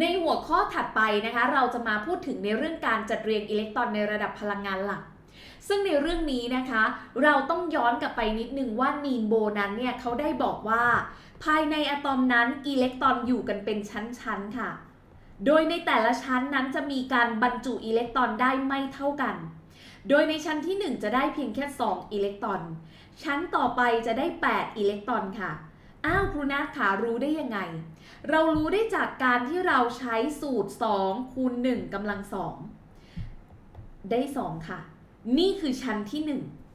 ในหัวข้อถัดไปนะคะ เราจะมาพูดถึงในเรื่องการจัดเรียงอิเล็กตรอนในระดับพลังงานหลัก ซึ่งในเรื่องนี้นะคะ เราต้องย้อนกลับไปนิดนึงว่านีนโบนั้นเนี่ยเขาได้บอกว่า ภายในอะตอมนั้นอิเล็กตรอนอยู่กันเป็นชั้นๆค่ะ โดยในแต่ละชั้นนั้นจะมีการบรรจุอิเล็กตรอนได้ไม่เท่ากัน โดยในชั้นที่ 1 จะได้เพียงแค่ 2 อิเล็กตรอน ชั้นต่อไปจะได้ 8 อิเล็กตรอนค่ะ อ้าวครูนัทขารู้ได้ยังไง เรารู้ได้จากการที่เราใช้สูตร2คูณ1กำลัง2ได้ 2 ค่ะ นี่คือชั้นที่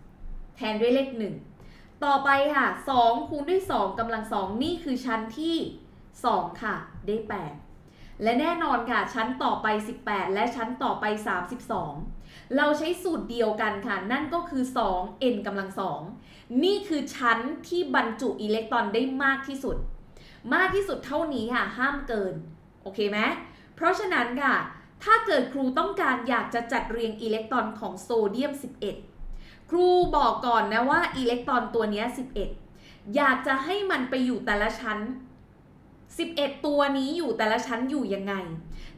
1 แทนด้วยเลข 1 ต่อไปค่ะ2คูณด้วย2กำลัง2นี่คือชั้นที่ 2 ค่ะ ได้ 8 และแน่นอนค่ะ ชั้นต่อไป 18 และชั้นต่อไป 32 เราใช้สูตรเดียวกันค่ะ นั่นก็คือ 2 n กำลัง2นี่คือชั้นที่บรรจุอิเล็กตรอนได้มากที่สุด มากที่สุดเท่านี้ค่ะ ห้ามเกิน โอเคไหมเพราะฉะนั้นค่ะ ถ้าเกิดครูต้องการอยากจะจัดเรียงอิเล็กตรอนของโซเดียม 11 ครูบอกก่อนนะว่าอิเล็กตรอนตัวนี้ 11 อยากจะให้มันไปอยู่แต่ละชั้น 11 ตัวนี้อยู่แต่ละชั้นอยู่ยังไง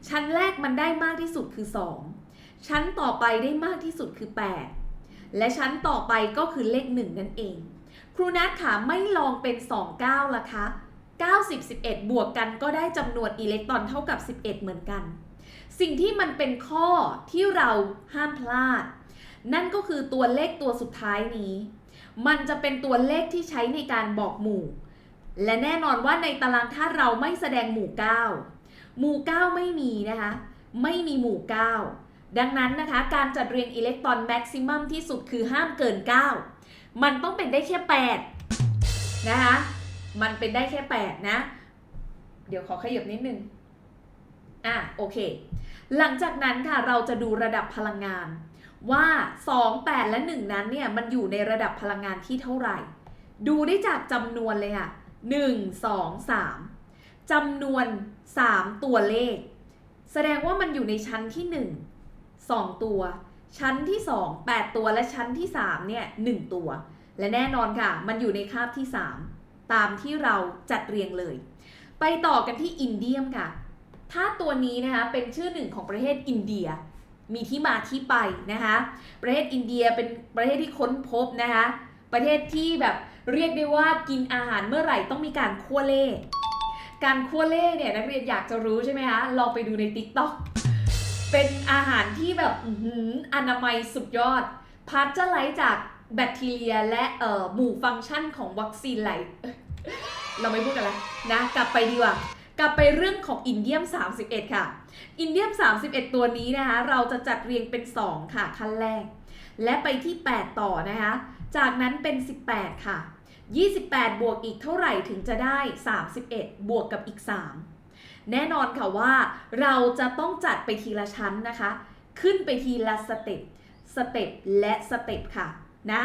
ชั้นแรกมันได้มากที่สุดคือ 2 ชั้นต่อไปได้มากที่สุดคือ 8 และชั้นต่อไปก็คือเลข 1 นั่นเอง ครูนัทขาไม่ลองเป็น 29ล่ะคะ90 11 บวกกันก็ได้จำนวนอิเล็กตรอนเท่ากับ 11 เหมือนกัน สิ่งที่มันเป็นข้อที่เราห้ามพลาด นั่นก็คือตัวเลขตัวสุดท้ายนี้ มันจะเป็นตัวเลขที่ใช้ในการบอกหมู่ และแน่นอนว่าในตารางธาตุเราไม่แสดงหมู่ 9 หมู่ 9 ไม่มีนะคะ ไม่มีหมู่ 9 ดังนั้นนะคะ การจัดเรียงอิเล็กตรอนแม็กซิมัมที่สุดคือห้ามเกิน 9 มันต้องเป็นได้แค่ 8 นะคะ มันเป็นได้แค่ 8 นะ เดี๋ยวขอขยับนิดนึง อะ โอเค หลังจากนั้นค่ะเราจะดูระดับพลังงาน ว่า 2 8 และ 1 นั้นเนี่ย มันอยู่ในระดับพลังงานที่เท่าไหร่ ดูได้จากจำนวนเลยค่ะ 1 2 3จำนวน 3 ตัวเลข แสดงว่ามันอยู่ในชั้นที่ 1 2 ตัว ชั้นที่ 2 8 ตัวและชั้นที่3เนี่ย1ตัว และแน่นอนค่ะ มันอยู่ในคาบที่ 3 ตามที่เราจัดเรียงเลย ไปต่อกันที่อินเดียมค่ะ ถ้าตัวนี้นะคะเป็นชื่อหนึ่งของประเทศอินเดีย มีที่มาที่ไปนะคะประเทศอินเดียเป็นประเทศที่ค้นพบนะคะประเทศที่แบบเรียกได้ว่ากินอาหารเมื่อไหร่ต้องมีการคั่วเล่ การคั่วเล่เนี่ยนักเรียนอยากจะรู้ใช่ไหมคะ ลองไปดูใน t ิ k t o k เป็นอาหารที่แบบอืออนามัยสุดยอดพาสเจอร์ไลท์จากแบคทีเรียและเอ่อหมู่ฟังก์ชันของวัคซีนไหลเราไม่พูดกันแล้วนะ กลับไปดีกว่ากลับไปเรื่องของอินเดียม 31 ค่ะ อินเดียม 31 ตัวนี้นะคะ เราจะจัดเรียงเป็น 2 ค่ะ ขั้นแรก และไปที่ 8 ต่อนะคะ จากนั้นเป็น 18 ค่ะ 28 บวกอีกเท่าไหร่ถึงจะได้ 31 บวกกับอีก 3 แน่นอนค่ะว่าเราจะต้องจัดไปทีละชั้นนะคะ ขึ้นไปทีละสเต็ปสเต็ปและสเต็ปค่ะนะ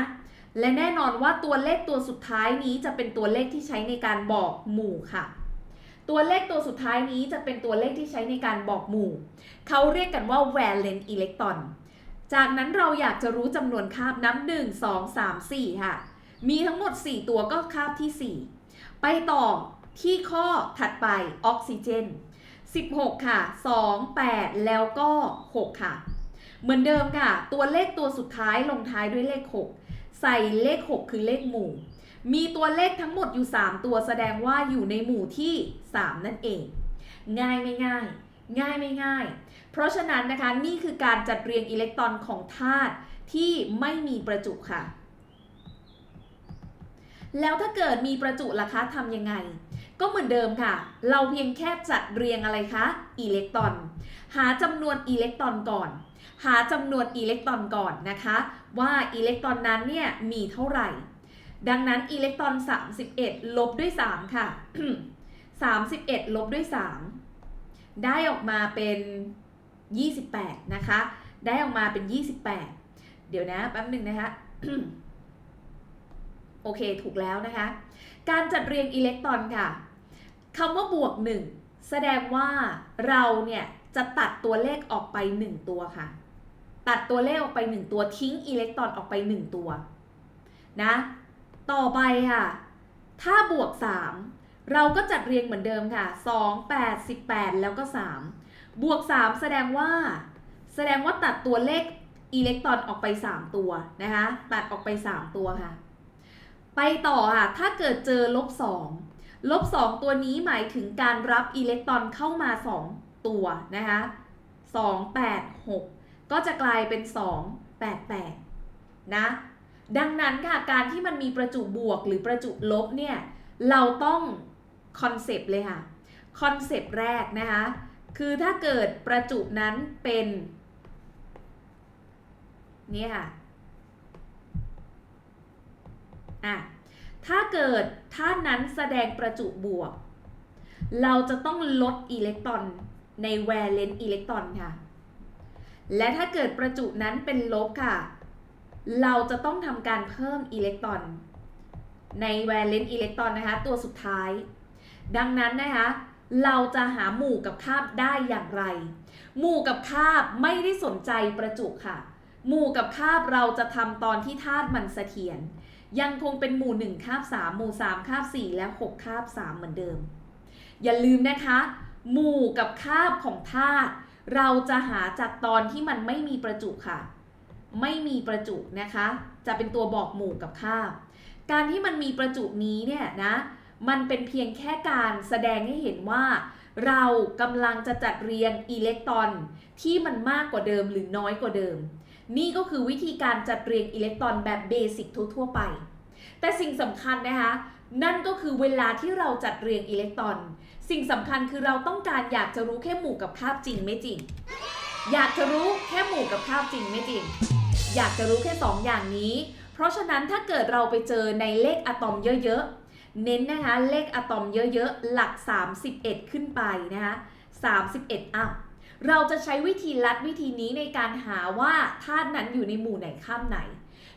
และแน่นอนว่าตัวเลขตัวสุดท้ายนี้จะเป็นตัวเลขที่ใช้ในการบอกหมู่ค่ะ ตัวเลขตัวสุดท้ายนี้จะเป็นตัวเลขที่ใช้ในการบอกหมู่ เขาเรียกกันว่า valence electron จากนั้นเราอยากจะรู้จำนวนคาบน้ำหนึ่งสองสามสี่ค่ะ มีทั้งหมด 4 ตัวก็คาบที่ 4 ไปต่อ ที่ข้อถัดไปออกซิเจน 16 ค่ะ 2 8 แล้วก็ 6 ค่ะ เหมือนเดิมค่ะ ตัวเลขตัวสุดท้ายลงท้ายด้วยเลข 6 ใส่เลข 6 คือเลขหมู่ มีตัวเลขทั้งหมดอยู่ 3 ตัวแสดงว่าอยู่ในหมู่ที่ 3 นั่นเอง ง่ายไม่ง่าย ง่ายไม่ง่าย เพราะฉะนั้นนะคะนี่คือการจัดเรียงอิเล็กตรอนของธาตุที่ไม่มีประจุค่ะแล้วถ้าเกิดมีประจุล่ะคะทำยังไง ก็เหมือนเดิมค่ะ เราเพียงแค่จัดเรียงอะไรคะอิเล็กตรอน หาจำนวนอิเล็กตรอนก่อน หาจำนวนอิเล็กตรอนก่อนนะคะ ว่าอิเล็กตรอนนั้นเนี่ยมีเท่าไหร่ ดังนั้นอิเล็กตรอน 31 ลบด้วย 3 ค่ะ 31 ลบด้วย 3 ได้ออกมาเป็น 28 นะคะ ได้ออกมาเป็น 28 เดี๋ยวนะแป๊บหนึ่งนะคะโอเค ถูกแล้วนะคะ การจัดเรียงอิเล็กตรอนค่ะ คำว่าบวก 1 แสดงว่าเราเนี่ยจะตัดตัวเลขออกไป 1 ตัวค่ะ ตัดตัวเลขออกไป 1 ตัวทิ้งอิเล็กตรอนออกไป 1 ตัวนะ ต่อไปค่ะ ถ้าบวก 3 เราก็จัดเรียงเหมือนเดิมค่ะ 2 8 18 แล้วก็ 3 บวก 3 แสดงว่า แสดงว่าตัดตัวเลขอิเล็กตรอนออกไป 3 ตัวนะคะ ตัดออกไป 3 ตัวค่ะ ไปต่อค่ะ ถ้าเกิดเจอลบ 2 ลบ 2 ตัวนี้หมายถึงการรับอิเล็กตรอนเข้ามา 2 ตัวนะคะ2 8 6 ก็จะกลายเป็น 2 8 8 นะ ดังนั้นค่ะ การที่มันมีประจุบวกหรือประจุลบเนี่ย เราต้องคอนเซปต์เลยค่ะ คอนเซปต์แรกนะคะ คือถ้าเกิดประจุนั้นเป็นนี่ค่ะ อะ ถ้าเกิดท่านั้นแสดงประจุบวก เราจะต้องลดอิเล็กตรอนในแวเลนอิเล็กตรอนค่ะ และถ้าเกิดประจุนั้นเป็นลบค่ะ เราจะต้องทำการเพิ่มอิเล็กตรอน ในแวเลนอิเล็กตรอนนะคะ ตัวสุดท้าย ดังนั้นนะคะ เราจะหาหมู่กับคาบได้อย่างไร หมู่กับคาบไม่ได้สนใจประจุค่ะ หมู่กับคาบเราจะทำตอนที่ธาตุมันเสถียร ยังคงเป็นหมู่1คาบ3หมู่3คาบ4และ6คาบ3เหมือนเดิม อย่าลืมนะคะ หมู่กับคาบของธาตุเราจะหาจากตอนที่มันไม่มีประจุค่ะ ไม่มีประจุนะคะ จะเป็นตัวบอกหมู่กับคาบ การที่มันมีประจุนี้เนี่ยนะมันเป็นเพียงแค่การแสดงให้เห็นว่า เรากำลังจะจัดเรียงอิเล็กตรอนที่มันมากกว่าเดิมหรือน้อยกว่าเดิม นี่ก็คือวิธีการจัดเรียงอิเล็กตรอนแบบเบสิกทั่วๆไป แต่สิ่งสำคัญนะคะ นั่นก็คือเวลาที่เราจัดเรียงอิเล็กตรอน สิ่งสำคัญคือเราต้องการอยากจะรู้แค่หมู่กับคาบจริงไม่จริง อยากจะรู้แค่หมู่กับคาบจริงไม่จริง อยากจะรู้แค่สองอย่างนี้ เพราะฉะนั้นถ้าเกิดเราไปเจอในเลขอะตอมเยอะๆ เน้นนะคะเลขอะตอมเยอะๆ หลัก 31 ขึ้นไปนะคะ31อัพ เราจะใช้วิธีลัดวิธีนี้ในการหาว่าธาตุนั้นอยู่ในหมู่ไหนข้ามไหน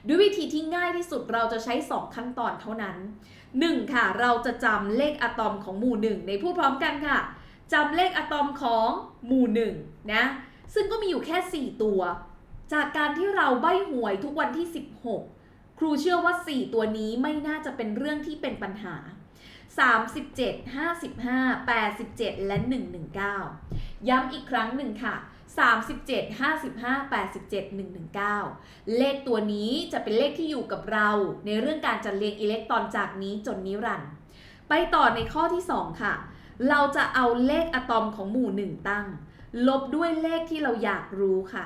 ด้วยวิธีที่ง่ายที่สุดเราจะใช้ 2 ขั้นตอนเท่านั้น 1. ค่ะ เราจะจำเลขอะตอมของหมู่ 1 ในพูดพร้อมกันค่ะจำเลขอะตอมของหมู่1นะซึ่งก็มีอยู่แค่ 4 ตัว จากการที่เราใบ้หวยทุกวันที่ 16 ครูเชื่อว่า 4 ตัวนี้ไม่น่าจะเป็นเรื่องที่เป็นปัญหา 37 55 87 และ 119 ย้ำอีกครั้งหนึ่งค่ะ 37 55 87 119 เลขตัวนี้จะเป็นเลขที่อยู่กับเราในเรื่องการจัดเรียงอิเล็กตรอนจากนี้จนนิรันดร์ไปต่อในข้อที่ 2 ค่ะ เราจะเอาเลขอะตอมของหมู่ 1 ตั้ง ลบด้วยเลขที่เราอยากรู้ค่ะ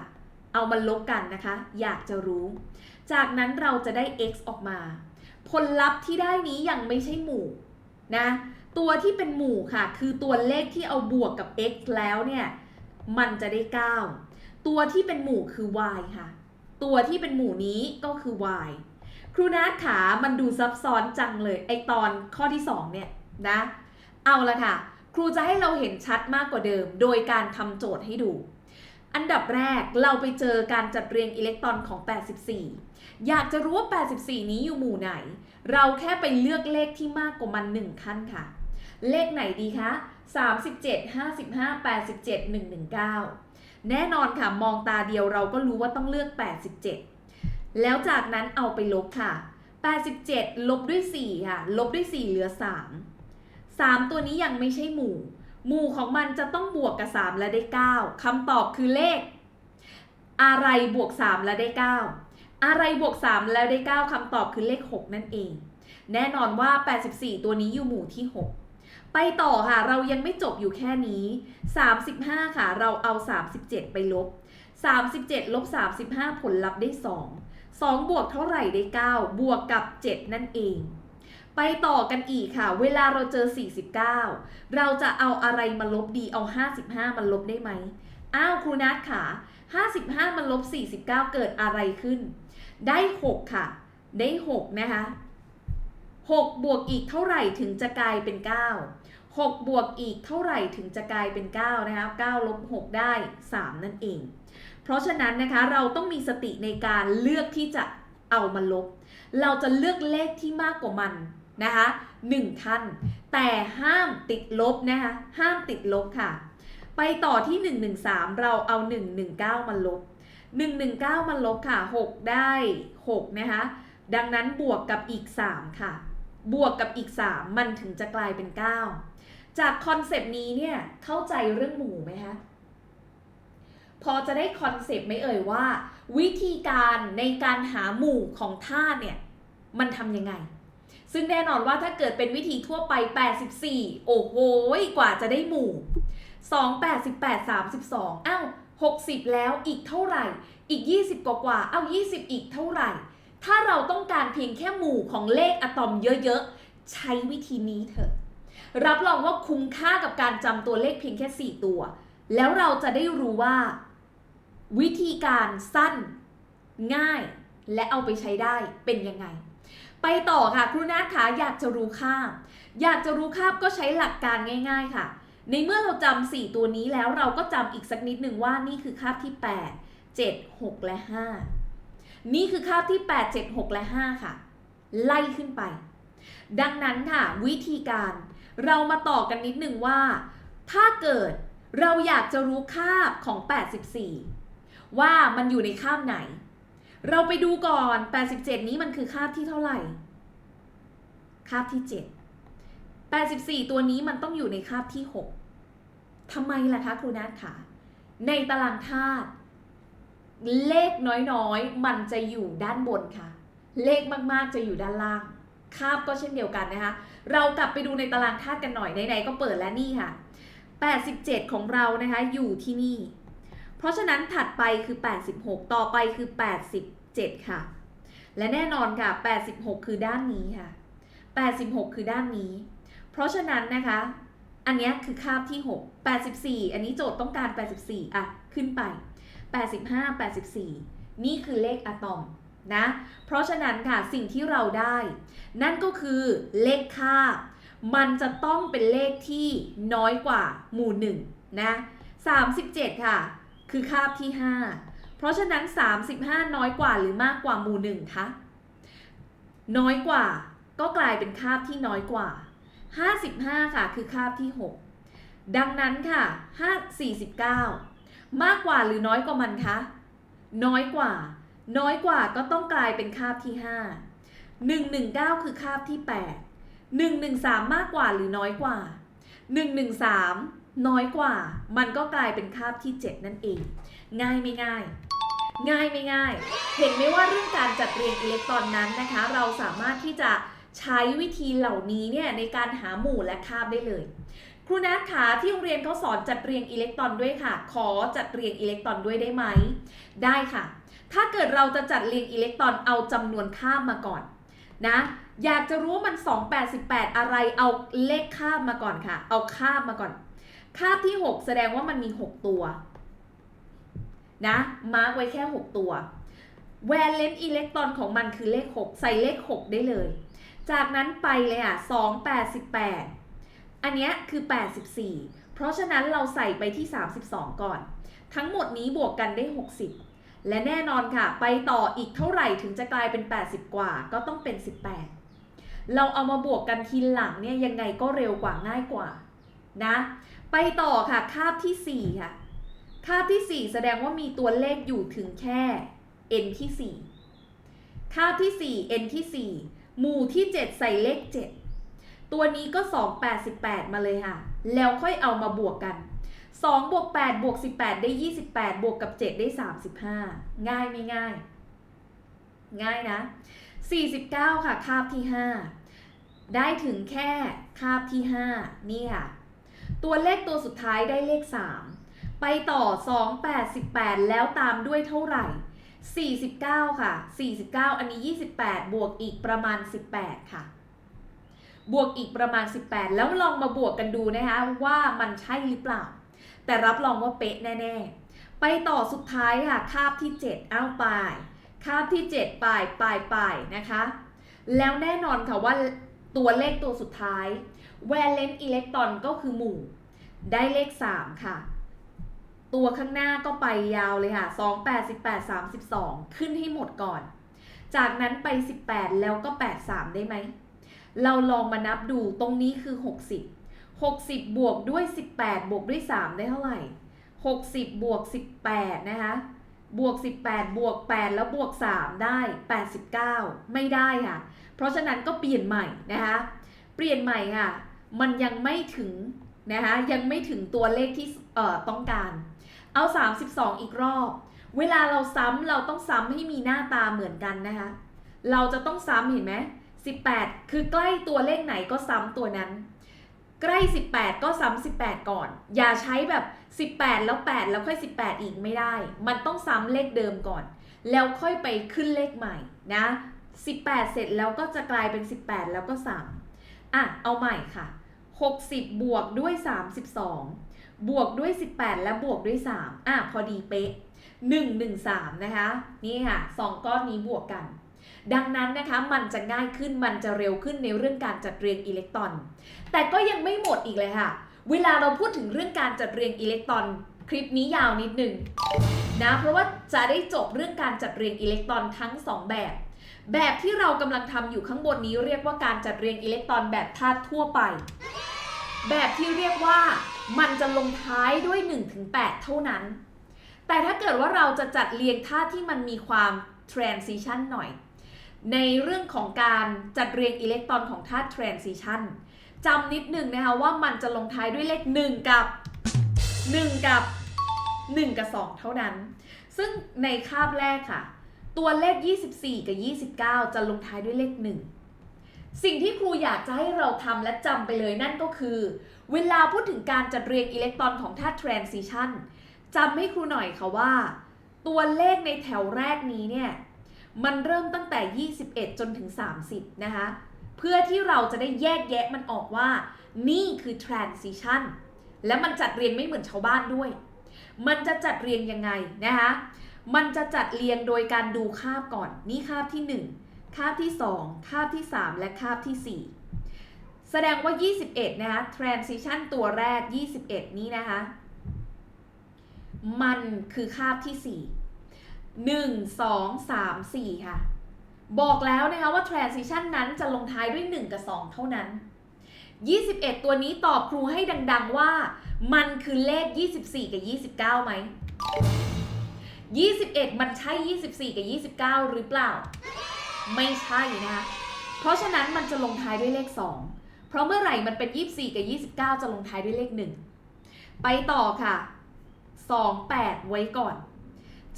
เอามาลบกันนะคะ อยากจะรู้ จากนั้นเราจะได้ x ออกมา ผลลัพธ์ที่ได้นี้ยังไม่ใช่หมู่นะ ตัวที่เป็นหมู่ค่ะ คือตัวเลขที่เอาบวกกับ x แล้วเนี่ย มันจะได้ 9 ตัวที่เป็นหมู่คือ y ค่ะ ตัวที่เป็นหมู่นี้ก็คือ y ครูนัทขามันดูซับซ้อนจังเลย ไอตอนข้อที่ 2 เนี่ยนะ เอาละค่ะ ครูจะให้เราเห็นชัดมากกว่าเดิม โดยการทำโจทย์ให้ดู อันดับแรกเราไปเจอการจัดเรียงอิเล็กตรอนของ 84 อยากจะรู้ว่า 84 นี้อยู่หมู่ไหน เราแค่ไปเลือกเลขที่มากกว่ามัน 1 ขั้นค่ะ เลขไหนดีคะ 37 55 87 119 แน่นอนค่ะ มองตาเดียวเราก็รู้ว่าต้องเลือก 87 แล้วจากนั้นเอาไปลบค่ะ 87 ลบด้วย 4 ค่ะ ลบด้วย 4 เหลือ 3 3 ตัวนี้ยังไม่ใช่หมู่ หมู่ของมันจะต้องบวกกับ 3 และได้ 9คำตอบคือเลข อะไรบวก 3 และได้ 9 อะไรบวก 3 แล้วได้ 9คำตอบคือเลข 6 นั่นเอง แน่นอนว่า 84 ตัวนี้อยู่หมู่ที่ 6 ไปต่อค่ะ เรายังไม่จบอยู่แค่นี้ 35 ค่ะ เราเอา 37 ไปลบ 37 ลบ 35 ผลลัพธ์ได้ 2 2 บวกเท่าไหร่ได้ 9 บวกกับ 7 นั่นเอง ไปต่อกันอีกค่ะ เวลาเราเจอ 49 เราจะเอาอะไรมาลบดีเอา 55 มาลบได้ไหม อ้าวครูนัทค่ะ 55มันลบ 49 เกิดอะไรขึ้น ได้ 6 ค่ะ ได้ 6 นะคะ6บวกอีกเท่าไหร่ถึงจะกลายเป็น 9 6 บวกอีกเท่าไหร่ถึงจะกลายเป็น 9 นะคะ9ลบ6ได้ 3 นั่นเอง เพราะฉะนั้นนะคะเราต้องมีสติในการเลือกที่จะเอามาลบ เราจะเลือกเลขที่มากกว่ามันนะคะ1ขั้นแต่ห้ามติดลบนะคะห้ามติดลบค่ะ ไปต่อที่ 113 เราเอา 119 มาลบ 119 มาลบค่ะ 6 ได้6นะคะดังนั้นบวกกับอีก 3 ค่ะ บวกกับอีก 3 มันถึงจะกลายเป็น 9 จากคอนเซปต์นี้เนี่ยเข้าใจเรื่องหมู่ไหมคะพอจะได้คอนเซปต์ไหมเอ่ยว่า วิธีการในการหาหมู่ของธาตุเนี่ยมันทำยังไง ซึ่งแน่นอนว่าถ้าเกิดเป็นวิธีทั่วไป 84 โอ้โหกว่าจะได้หมู่ 2 88 32 อ้าว 60 แล้วอีกเท่าไหร่ อีก 20 กว่ากว่าเอ้า20 อีกเท่าไหร่ ถ้าเราต้องการเพียงแค่หมู่ของเลขอะตอมเยอะๆ ใช้วิธีนี้เถอะ รับรองว่าคุ้มค่ากับการจำตัวเลขเพียงแค่ 4 ตัว แล้วเราจะได้รู้ว่า วิธีการสั้น ง่าย และเอาไปใช้ได้เป็นยังไง ไปต่อค่ะครูนัทคะอยากจะรู้ค่าบ อยากจะรู้ค่าบก็ใช้หลักการง่าย ๆ ค่ะ ในเมื่อเราจำ4ตัวนี้แล้วเราก็จำอีกสักนิดหนึ่งว่านี่คือคาบที่ 8 7 6 และ 5 นี่คือคาบที่ 8 7 6 และ 5 ค่ะ ไล่ขึ้นไป ดังนั้นค่ะ วิธีการ เรามาต่อกันนิดหนึ่งว่า ถ้าเกิดเราอยากจะรู้คาบของ 84 ว่ามันอยู่ในคาบไหน เราไปดูก่อน 87 นี้มันคือคาบที่เท่าไหร่ คาบที่ 7 84 ตัวนี้มันต้องอยู่ในคาบที่ 6ทำไมล่ะคะครูนัทคะในตารางธาตุเลขน้อยๆ มันจะอยู่ด้านบนค่ะ เลขมากๆจะอยู่ด้านล่าง คาบก็เช่นเดียวกันนะคะ เรากลับไปดูในตารางธาตุกันหน่อยไหนๆก็เปิดแล้วนี่ค่ะ 87 ของเรานะคะอยู่ที่นี่ เพราะฉะนั้นถัดไปคือ 86 ต่อไปคือ 87 ค่ะ และแน่นอนค่ะ 86 คือด้านนี้ค่ะ 86 คือด้านนี้ เพราะฉะนั้นนะคะ อันนี้คือคาบที่ 6 84 อันนี้โจทย์ต้องการ 84 อะ ขึ้นไป 85 84 นี่คือเลขอะตอม นะ เพราะฉะนั้นค่ะสิ่งที่เราได้ นั่นก็คือเลขค่า มันจะต้องเป็นเลขที่น้อยกว่าหมู่หนึ่งนะ37 ค่ะ คือคาบที่ 5 เพราะฉะนั้น 35 น้อยกว่าหรือมากกว่าหมู่หนึ่งคะน้อยกว่าก็กลายเป็นคาบที่น้อยกว่า 55 ค่ะ คือคาบที่ 6 ดังนั้นค่ะ5 49 มากกว่าหรือน้อยกว่ามันคะน้อยกว่า น้อยกว่าก็ต้องกลายเป็นคาบที่ 5 119 คือคาบที่ 8 113 มากกว่าหรือน้อยกว่า 113 น้อยกว่า มันก็กลายเป็นคาบที่ 7 นั่นเอง ง่ายไม่ง่าย ง่ายไม่ง่าย เห็นไหมว่าเรื่องการจัดเรียงอิเล็กตรอนนั้นนะคะ เราสามารถที่จะใช้วิธีเหล่านี้เนี่ยในการหาหมู่และคาบได้เลย ครูนัทขาที่โรงเรียนเขาสอนจัดเรียงอิเล็กตรอนด้วยค่ะ ขอจัดเรียงอิเล็กตรอนด้วยได้ไหม ได้ค่ะ ถ้าเกิดเราจะจัดเรียงอิเล็กตรอนเอาจำนวนคาบมาก่อนนะอยากจะรู้มัน 288 อะไรเอาเลขคาบมาก่อนค่ะ เอาคาบมาก่อนคาที่ 6 แสดงว่ามันมี 6 ตัวนะมาร์กไว้แค่ 6 ตัวแวลเลนอิเล็กตรอนของมันคือเลข 6 ใส่เลข 6 ได้เลย จากนั้นไปเลยอะ 288 อันเนี้ยคือ 84 เพราะฉะนั้นเราใส่ไปที่ 32 ก่อน ทั้งหมดนี้บวกกันได้ 60 และแน่นอนค่ะ ไปต่ออีกเท่าไหร่ถึงจะกลายเป็น 80 กว่า ก็ต้องเป็น 18 เราเอามาบวกกันทีหลังเนี่ยยังไงก็เร็วกว่าง่ายกว่านะ ไปต่อค่ะคาบที่ 4 ค่ะ คาบที่ 4 แสดงว่ามีตัวเลขอยู่ถึงแค่ n ที่ 4 คาบที่ 4 n ที่ 4 หมู่ที่ 7 ใส่เลข 7 ตัวนี้ก็ 288 มาเลยค่ะ แล้วค่อยเอามาบวกกัน 2บวก8บวก18 ได้ 28 บวกกับ 7 ได้ 35 ง่ายไม่ง่าย ง่ายนะ 49 ค่ะ คาบที่ 5 ได้ถึงแค่คาบที่ 5 นี่ค่ะ ตัวเลขตัวสุดท้ายได้เลข 3 ไปต่อ 2 88แล้วตามด้วยเท่าไหร่ 49 ค่ะ 49 อันนี้ 28 บวกอีกประมาณ 18 ค่ะบวกอีกประมาณ 18 แล้วลองมาบวกกันดูนะคะว่ามันใช่หรือเปล่า แต่รับรองว่าเป๊ะแน่ ๆ ไปต่อสุดท้ายค่ะคาบที่ 7 อ้าวปลายคาบที่ 7ปลายปลายปลายนะคะ แล้วแน่นอนค่ะว่าตัวเลขตัวสุดท้าย valence electron ก็คือหมู่ ได้เลข 3 ค่ะ ตัวข้างหน้าก็ไปยาวเลยค่ะ 2 8 18 32 ขึ้นให้หมดก่อน จากนั้นไป 18 แล้วก็ 83 ได้ไหม เราลองมานับดูตรงนี้คือ 60 60 บวกด้วย 18 บวกด้วย 3 ได้เท่าไหร่ 60 บวก 18 นะคะ บวก 18 บวก 8 แล้วบวก 3 ได้ 89 ไม่ได้ค่ะ เพราะฉะนั้นก็เปลี่ยนใหม่นะคะ เปลี่ยนใหม่ค่ะ มันยังไม่ถึงนะคะ ยังไม่ถึงตัวเลขที่เอ่อต้องการ เอา 32 อีกรอบ เวลาเราซ้ำเราต้องซ้ำให้มีหน้าตาเหมือนกันนะคะ เราจะต้องซ้ำเห็นไหม18 คือใกล้ตัวเลขไหนก็ซ้ำตัวนั้น ใกล้ 18 ก็ซ้ำ18 ก่อน อย่าใช้แบบ 18 แล้ว 8 แล้วค่อย 18 อีกไม่ได้ มันต้องซ้ำเลขเดิมก่อน แล้วค่อยไปขึ้นเลขใหม่นะ 18 เสร็จแล้วก็จะกลายเป็น 18 แล้วก็ 3 อะ เอาใหม่ค่ะ 60 บวกด้วย 32 บวกด้วย 18 และบวกด้วย 3 อะ พอดีเป๊ะ 1 1 3 นะคะ นี่ค่ะ 2 ก้อนนี้บวกกัน ดังนั้นนะคะมันจะง่ายขึ้นมันจะเร็วขึ้นในเรื่องการจัดเรียงอิเล็กตรอน แต่ก็ยังไม่หมดอีกเลยค่ะ เวลาเราพูดถึงเรื่องการจัดเรียงอิเล็กตรอนคลิปนี้ยาวนิดหนึ่งนะเพราะว่าจะได้จบเรื่องการจัดเรียงอิเล็กตรอนทั้ง 2 แบบ แบบที่เรากำลังทำอยู่ข้างบนนี้เรียกว่าการจัดเรียงอิเล็กตรอนแบบธาตุทั่วไป แบบที่เรียกว่ามันจะลงท้ายด้วย 1-8 เท่านั้น แต่ถ้าเกิดว่าเราจะจัดเรียงธาตุที่มันมีความ transition หน่อย ในเรื่องของการจัดเรียงอิเล็กตรอนของธาตุ transition จำนิดหนึ่งนะคะว่ามันจะลงท้ายด้วยเลข 1 กับ 1 กับ 1 กับ 2 เท่านั้น ซึ่งในคาบแรกค่ะ ตัวเลข 24 กับ 29 จะลงท้ายด้วยเลข 1 สิ่งที่ครูอยากจะให้เราทำและจำไปเลยนั่นก็คือ เวลาพูดถึงการจัดเรียงอิเล็กตรอนของธาตุ transition จำให้ครูหน่อยค่ะว่า ตัวเลขในแถวแรกนี้เนี่ย มันเริ่มตั้งแต่ 21 จนถึง 30 นะคะ เพื่อที่เราจะได้แยกแยะมันออกว่า นี่คือ transition และมันจัดเรียงไม่เหมือนชาวบ้านด้วย มันจะจัดเรียงยังไงนะคะ มันจะจัดเรียงโดยการดูคาบก่อน นี่คาบที่ 1 คาบที่ 2 คาบที่ 3 และคาบที่ 4 แสดงว่า 21 นะคะ transition ตัวแรก 21 นี้นะคะ มันคือคาบที่ 4 1 2 3 4 ค่ะ บอกแล้วนะคะว่า transition นั้นจะลงท้ายด้วย 1 กับ 2 เท่านั้น 21 ตัวนี้ตอบครูให้ดัง ๆว่า มันคือเลข 24 กับ 29ไหม 21 มันใช่ 24 กับ 29 หรือเปล่า ไม่ใช่นะคะ เพราะฉะนั้นมันจะลงท้ายด้วยเลข 2 เพราะเมื่อไหร่มันเป็น 24 กับ 29 จะลงท้ายด้วยเลข 1 ไปต่อค่ะ 2 8 ไว้ก่อน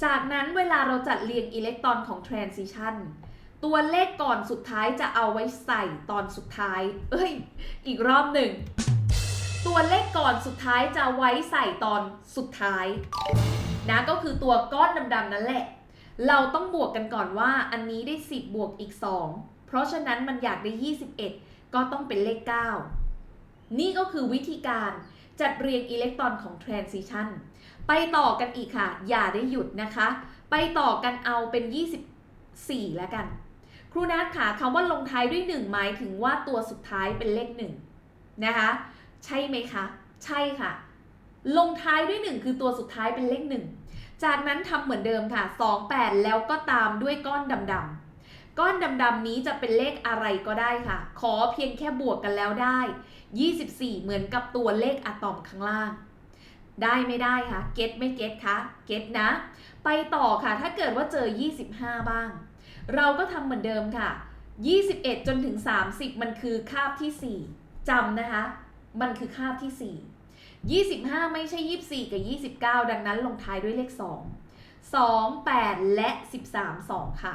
จากนั้นเวลาเราจัดเรียงอิเล็กตรอนของ transition ตัวเลขก่อนสุดท้ายจะเอาไว้ใส่ตอนสุดท้าย เอ้ย อีกรอบหนึ่ง ตัวเลขก่อนสุดท้ายจะไว้ใส่ตอนสุดท้าย นะก็คือตัวก้อนดำๆนั่นแหละ เราต้องบวกกันก่อนว่าอันนี้ได้ 10 บวกอีก 2 เพราะฉะนั้นมันอยากได้ 21 ก็ต้องเป็นเลข 9 นี่ก็คือวิธีการ จัดเรียงอิเล็กตรอนของ transition ไปต่อกันอีกค่ะ อย่าได้หยุดนะคะ ไปต่อกันเอาเป็น 24 แล้วกัน ครูนัทค่ะคำว่าลงท้ายด้วย 1 หมายถึงว่าตัวสุดท้ายเป็นเลข1นะคะ ใช่ไหมคะ ใช่ค่ะ ลงท้ายด้วย 1 คือตัวสุดท้ายเป็นเลข 1 จากนั้นทำเหมือนเดิมค่ะ 2 8 แล้วก็ตามด้วยก้อนดำๆ ก้อนดำๆนี้จะเป็นเลขอะไรก็ได้ค่ะ ขอเพียงแค่บวกกันแล้วได้ 24 เหมือนกับตัวเลขอะตอมข้างล่าง ได้ไม่ได้คะเก็ตไม่เก็ตคะเก็ตนะ ไปต่อค่ะ ถ้าเกิดว่าเจอ 25 บ้าง เราก็ทำเหมือนเดิมค่ะ 21 จนถึง 30 มันคือคาบที่ 4จำนะคะ มันคือคาบที่ 4 25 ไม่ใช่ 24 กับ 29 ดังนั้นลงท้ายด้วยเลข 2 2 8 และ 13 2 ค่ะ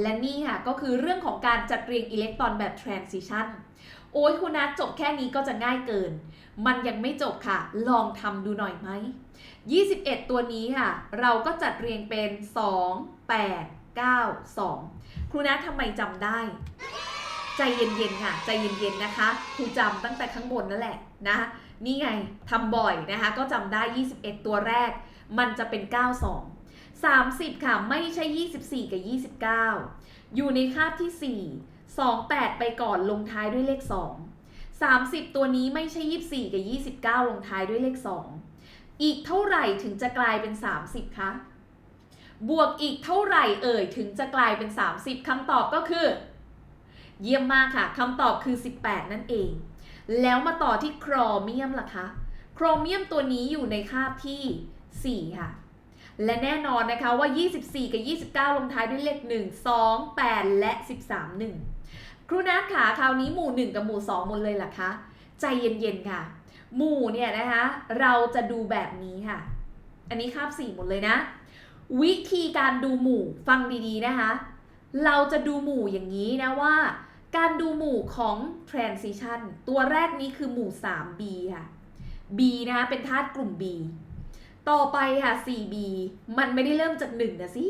และนี่ค่ะก็คือเรื่องของการจัดเรียงอิเล็กตรอนแบบ transition โอ้ยคุณนัทจบแค่นี้ก็จะง่ายเกิน มันยังไม่จบค่ะ ลองทำดูหน่อยไหม 21 ตัวนี้ค่ะ เราก็จัดเรียงเป็น 2 8 9 2 ครูนัททำไมจำได้ ใจเย็นๆค่ะ ใจเย็นๆนะคะ ครูจำตั้งแต่ข้างบนนั่นแหละนะ นี่ไงทำบ่อยนะคะ ก็จำได้ 21 ตัวแรก มันจะเป็น 92 30 ค่ะ ไม่ใช่ 24 กับ 29 อยู่ในคาบที่ 4 28 ไปก่อนลงท้ายด้วยเลข 2 30 ตัวนี้ไม่ใช่ 24 กับ 29 ลงท้ายด้วยเลข 2 อีกเท่าไหร่ถึงจะกลายเป็น 30 คะ บวกอีกเท่าไหร่เอ่ยถึงจะกลายเป็น 30 คำตอบก็คือ เยี่ยมมากค่ะคำตอบคือ 18 นั่นเอง แล้วมาต่อที่โครเมียมล่ะคะ โครเมียมตัวนี้อยู่ในคาบที่ 4 ค่ะ และแน่นอนนะคะว่า 24 กับ 29 ลงท้ายด้วยเลข 1 2 8 และ 13 1 ครูนัทขาคราวนี้หมู่ 1 กับหมู่ 2 หมดเลยล่ะคะ ใจเย็นๆค่ะ หมู่เนี่ยนะคะเราจะดูแบบนี้ค่ะ อันนี้คาบ 4 หมดเลยนะ วิธีการดูหมู่ฟังดีๆนะคะ เราจะดูหมู่อย่างนี้นะว่า การดูหมู่ของ transition ตัวแรกนี้คือหมู่ 3b ค่ะ b นะคะเป็นธาตุกลุ่ม b ต่อไปค่ะ 4b มันไม่ได้เริ่มจาก1นะสิ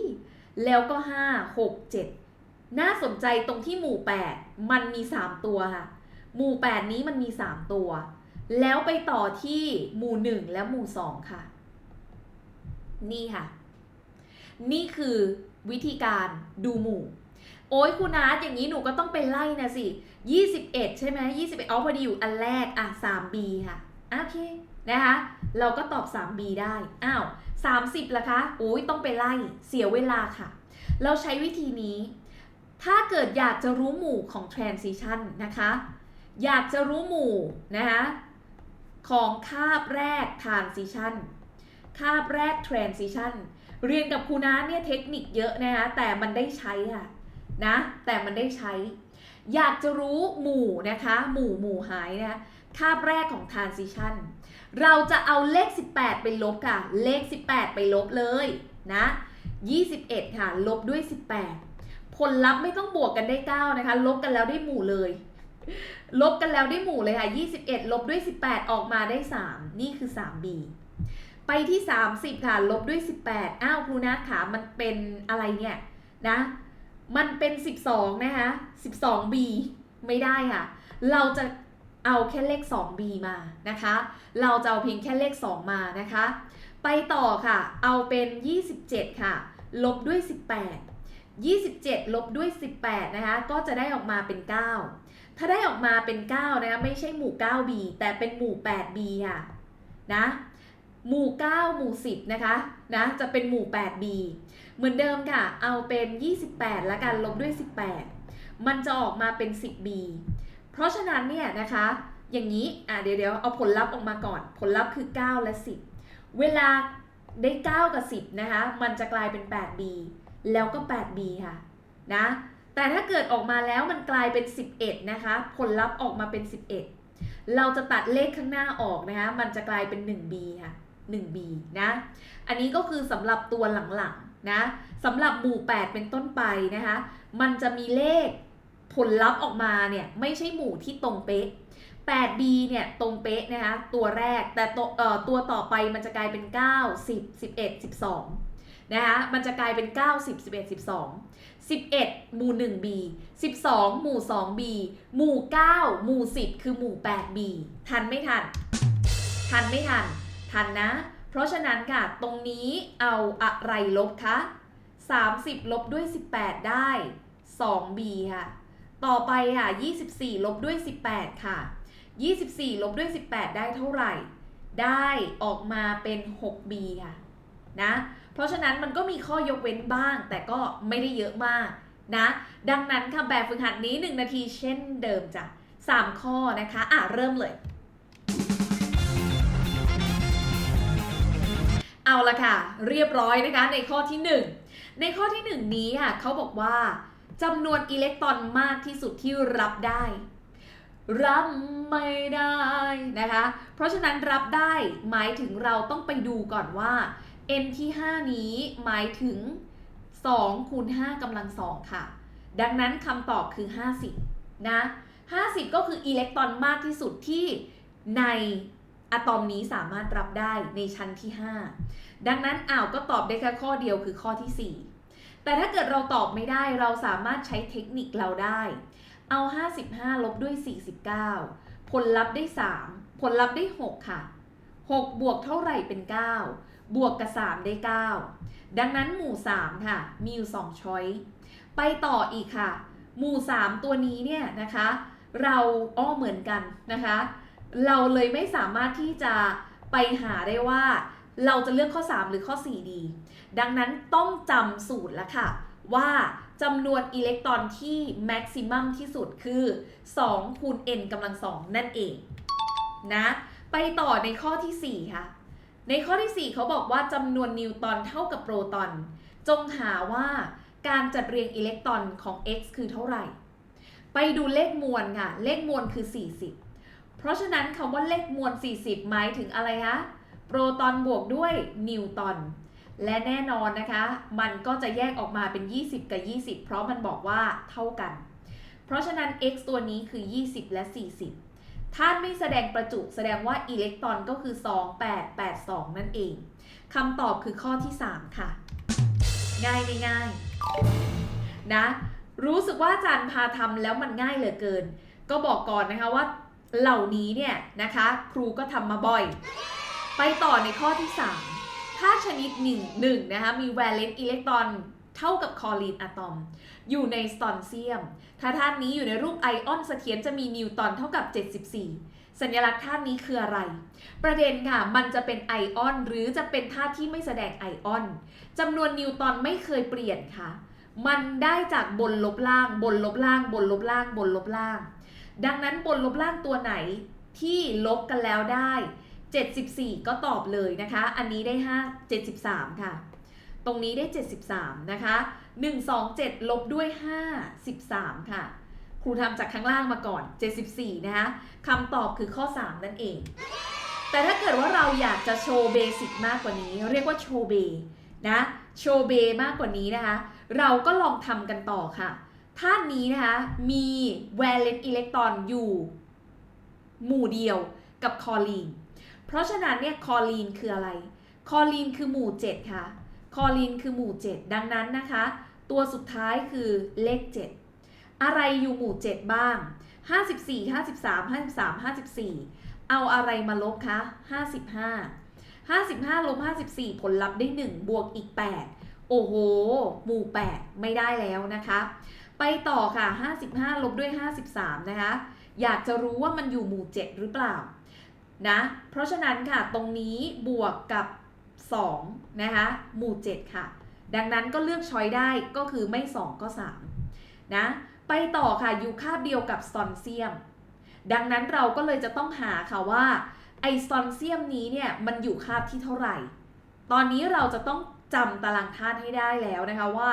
แล้วก็ 5 6 7 น่าสนใจตรงที่หมู่ 8 มันมี 3 ตัวค่ะ หมู่ 8 นี้มันมี 3 ตัว แล้วไปต่อที่หมู่ 1 และหมู่ 2 ค่ะ นี่ค่ะ นี่คือวิธีการดูหมู่ โอ้ยคุณอาร์ตอย่างนี้หนูก็ต้องไปไล่นะสิ 21 ใช่ไหม21อ๋อพอดีอยู่อันแรก อะ 3B ค่ะอะโอเค นะคะเราก็ตอบ 3B ได้ อ้าว 30ละคะโอ้ยต้องไปไล่ เสียเวลาค่ะ เราใช้วิธีนี้ ถ้าเกิดอยากจะรู้หมู่ของ transition นะคะ อยากจะรู้หมู่นะคะของคาบแรก transition คาบแรก transition เรียนกับครูน้าเนี่ยเทคนิคเยอะนะคะ แต่มันได้ใช้ค่ะนะ แต่มันได้ใช้ อยากจะรู้หมู่นะคะ หมู่หมู่หายนะคาบแรกของ transition เราจะเอาเลข 18 ไปลบค่ะ เลข 18 ไปลบเลยนะ21 ค่ะ ลบด้วย 18 ผลลัพธ์ไม่ต้องบวกกันได้ 9 นะคะ ลบกันแล้วได้หมู่เลย ลบกันแล้วได้หมู่เลยค่ะ 21 ลบด้วย 18 ออกมาได้ 3 นี่คือ 3b ไปที่ 30 ค่ะ ลบด้วย 18 อ้าวครูนะขามันเป็นอะไรเนี่ยนะ มันเป็น 12 นะคะ 12b ไม่ได้ค่ะ เราจะ เอาแค่เลข 2b มานะคะ เราจะเอาเพียงแค่เลข 2 มานะคะ ไปต่อค่ะ เอาเป็น 27 ค่ะ ลบด้วย 18 27 ลบด้วย 18 นะคะ ก็จะได้ออกมาเป็น 9 ถ้าได้ออกมาเป็น 9 นะคะ ไม่ใช่หมู่ 9b แต่เป็นหมู่ 8b ค่ะ นะ หมู่ 9 หมู่ 10 นะคะ นะ จะเป็นหมู่ 8b เหมือนเดิมค่ะ เอาเป็น 28 แล้วกัน ลบด้วย 18 มันจะออกมาเป็น 10b เพราะฉะนั้นเนี่ยนะคะ อย่างนี้อะเดี๋ยวเดี๋ยวเอาผลลัพธ์ออกมาก่อน ผลลัพธ์คือ 9 และ 10 เวลาได้ 9 กับ 10นะคะ มันจะกลายเป็น 8b แล้วก็ 8b ค่ะนะ แต่ถ้าเกิดออกมาแล้วมันกลายเป็น 11 นะคะ ผลลัพธ์ออกมาเป็น 11 เราจะตัดเลขข้างหน้าออกนะคะ มันจะกลายเป็น 1b ค่ะ 1b นะ อันนี้ก็คือสำหรับตัวหลังๆนะสำหรับหมู่ 8 เป็นต้นไปนะคะ มันจะมีเลข ผลลัพธ์ออกมาเนี่ยไม่ใช่หมู่ที่ตรงเป๊ะ 8b เนี่ยตรงเป๊ะนะคะตัวแรกแต่ตัวเอ่อตัวต่อไปมันจะกลายเป็น 9 10 11 12นะคะมันจะกลายเป็น 9 10 11 12 11 หมู่ 1b 12 หมู่ 2b หมู่ 9 หมู่ 10 คือหมู่ 8b ทันไม่ทัน ทันไม่ทัน ทันนะ เพราะฉะนั้นค่ะตรงนี้เอาอะไรลบคะ30 ลบด้วย 18 ได้ 2b ค่ะ ต่อไปค่ะ 24 ลบด้วย 18 ค่ะ 24 ลบด้วย 18 ได้เท่าไหร่ ได้ออกมาเป็น 6b ค่ะนะ เพราะฉะนั้นมันก็มีข้อยกเว้นบ้าง แต่ก็ไม่ได้เยอะมากนะ ดังนั้นค่ะแบบฝึกหัดนี้ 1 นาทีเช่นเดิมจ้ะ3 ข้อนะคะ อะ เริ่มเลย เอาละค่ะ เรียบร้อยนะคะในข้อที่ 1 ในข้อที่ 1 นี้ค่ะเขาบอกว่า จำนวนอิเล็กตรอนมากที่สุดที่รับได้ รับไม่ได้นะคะ เพราะฉะนั้นรับได้หมายถึงเราต้องไปดูก่อนว่า n ที่ 5 นี้หมายถึง2คูณ5กำลัง2ค่ะ ดังนั้นคำตอบคือ 50 นะ 50 ก็คืออิเล็กตรอนมากที่สุดที่ในอะตอมนี้สามารถรับได้ในชั้นที่ 5 ดังนั้นอ้าวก็ตอบได้แค่ข้อเดียวคือข้อที่ 4 แต่ถ้าเกิดเราตอบไม่ได้เราสามารถใช้เทคนิคเราได้ เอา 55 ลบด้วย 49 ผลลัพธ์ได้ 3 ผลลัพธ์ได้ 6 ค่ะ 6 บวกเท่าไหร่เป็น 9 บวกกับ 3 ได้ 9 ดังนั้นหมู่ 3 ค่ะ มีอยู่ 2 ช้อยไปต่ออีกค่ะ หมู่ 3 ตัวนี้เนี่ยนะคะ เราอ้อเหมือนกันนะคะ เราเลยไม่สามารถที่จะไปหาได้ว่าเราจะเลือกข้อ 3 หรือข้อ 4 ดี ดังนั้นต้องจำสูตรแล้วค่ะ ว่าจำนวนอิเล็กตรอนที่แม็กซิมัมที่สุดคือ2คูณ n กำลัง2นั่นเองนะไปต่อในข้อที่ 4 ค่ะ ในข้อที่ 4 เขาบอกว่าจำนวนนิวตอนเท่ากับโปรตอน จงหาว่าการจัดเรียงอิเล็กตรอนของ x คือเท่าไหร่ ไปดูเลขมวลค่ะ เลขมวลคือ 40 เพราะฉะนั้นคำว่าเลขมวล 40 หมายถึงอะไรคะ โปรตอนบวกด้วยนิวตอน และแน่นอนนะคะ มันก็จะแยกออกมาเป็น 20 กับ 20 เพราะมันบอกว่าเท่ากัน เพราะฉะนั้น x ตัวนี้คือ 20 และ 40 ถ้าไม่แสดงประจุแสดงว่าอิเล็กตรอนก็คือ 2882 นั่นเองคำตอบคือข้อที่ 3 ค่ะ ง่ายไม่ง่ายนะ รู้สึกว่าอาจารย์พาทำแล้วมันง่ายเหลือเกิน ก็บอกก่อนนะคะว่าเหล่านี้เนี่ยนะคะ ครูก็ทำมาบ่อย ไปต่อในข้อที่ 3 ถ้าชนิดหนึ่งหนึ่งนะคะมี valence อิเล็กตรอนเท่ากับคอรีนอะตอม อยู่ในสตอนเซียม ถ้าธาตุนี้อยู่ในรูปไอออนเสถียรจะมีนิวตอนเท่ากับ 74 สัญลักษณ์ธาตุนี้คืออะไร ประเด็นค่ะ มันจะเป็นไอออน หรือจะเป็นธาตุที่ไม่แสดงไอออนจำนวนนิวตอนไม่เคยเปลี่ยนค่ะ มันได้จากบนลบล่าง บนลบล่าง บนลบล่าง บนลบล่าง ดังนั้นบนลบล่างตัวไหนที่ลบกันแล้วได้ 74 ก็ตอบเลยนะคะ อันนี้ได้ 5 73 ค่ะ ตรงนี้ได้ 73 นะคะ 1 2 7 ลบด้วย5 13ค่ะ ครูทำจากข้างล่างมาก่อน 74 นะคะคำตอบคือข้อ 3 นั่นเอง แต่ถ้าเกิดว่าเราอยากจะโชว์เบสิกมากกว่านี้ เรียกว่าโชว์เบนะโชว์เบมากกว่านี้นะคะ เราก็ลองทำกันต่อค่ะท่านนี้นะคะมี valence อิเล็กตรอนอยู่ หมู่เดียวกับคอลีน เพราะฉะนั้นเนี่ยคอลีนคืออะไร คอลีนคือหมู่ 7 ค่ะ คอลีนคือหมู่ 7 ดังนั้นนะคะ ตัวสุดท้ายคือเลข 7 อะไรอยู่หมู่ 7 บ้าง 54 53 53 54 เอาอะไรมาลบคะ 55 55ลบ54 ผลลัพธ์ได้ 1 บวกอีก 8 โอ้โห หมู่ 8 ไม่ได้แล้วนะคะ ไปต่อค่ะ 55 ลบด้วย 53 นะคะ อยากจะรู้ว่ามันอยู่หมู่ 7 หรือเปล่า นะ เพราะฉะนั้นค่ะตรงนี้บวกกับ 2 นะคะ หมู่ 7 ค่ะ ดังนั้นก็เลือกช้อยได้ก็คือไม่ 2 ก็ 3 นะ ไปต่อค่ะอยู่คาบเดียวกับสตอนเซียม ดังนั้นเราก็เลยจะต้องหาค่ะว่าไอสตอนเซียมนี้เนี่ยมันอยู่คาบที่เท่าไหร่ ตอนนี้เราจะต้องจำตารางธาตุให้ได้แล้วนะคะว่า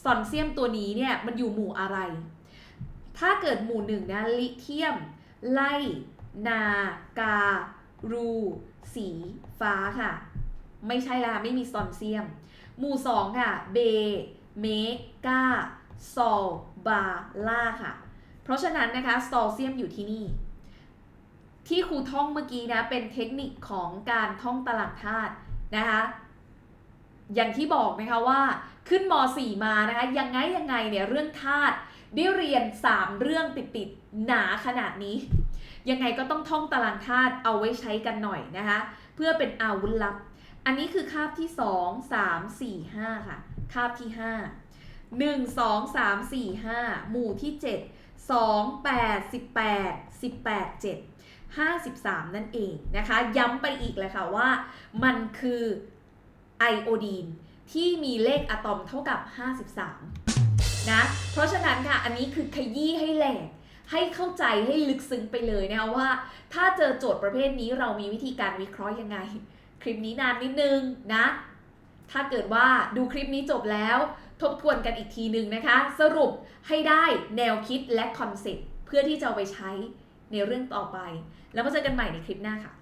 สตอนเซียมตัวนี้เนี่ยมันอยู่หมู่อะไร ถ้าเกิดหมู่หนึ่งนะลิเทียม ไล่นากา รูสีฟ้าค่ะ ไม่ใช่ละไม่มีสตอนเซียม หมู่สองค่ะเบเมกาซอลบาล่าค่ะ เพราะฉะนั้นนะคะสตอเซียมอยู่ที่นี่ ที่ครูท่องเมื่อกี้นะ เป็นเทคนิคของการท่องตารางธาตุนะคะอย่างที่บอกนะคะว่าขึ้นม .4 มานะคะยังไงยังไงเนี่ยเรื่องธาตุได้เรียน 3 เรื่องติดๆหนาขนาดนี้ ยังไงก็ต้องท่องตารางธาตุเอาไว้ใช้กันหน่อยนะคะ เพื่อเป็นอาวุธลับ อันนี้คือคาบที่ 2 3 4 5 ค่ะ คาบที่ 5 1 2 3 4 5 หมู่ที่ 7 2 8 18 18 7 53 นั่นเองนะคะ ย้ำไปอีกเลยค่ะว่ามันคือไอโอดีนที่มีเลขอะตอมเท่ากับ 53 นะ เพราะฉะนั้นค่ะ อันนี้คือขยี้ให้แหลก ให้เข้าใจให้ลึกซึ้งไปเลยนะคะว่า ถ้าเจอโจทย์ประเภทนี้เรามีวิธีการวิเคราะห์ยังไง คลิปนี้นานนิดนึงนะ ถ้าเกิดว่าดูคลิปนี้จบแล้ว ทบทวนกันอีกทีหนึ่งนะคะ สรุปให้ได้แนวคิดและคอนเซ็ปต์เพื่อที่จะเอาไปใช้ในเรื่องต่อไป แล้วมาเจอกันใหม่ในคลิปหน้าค่ะ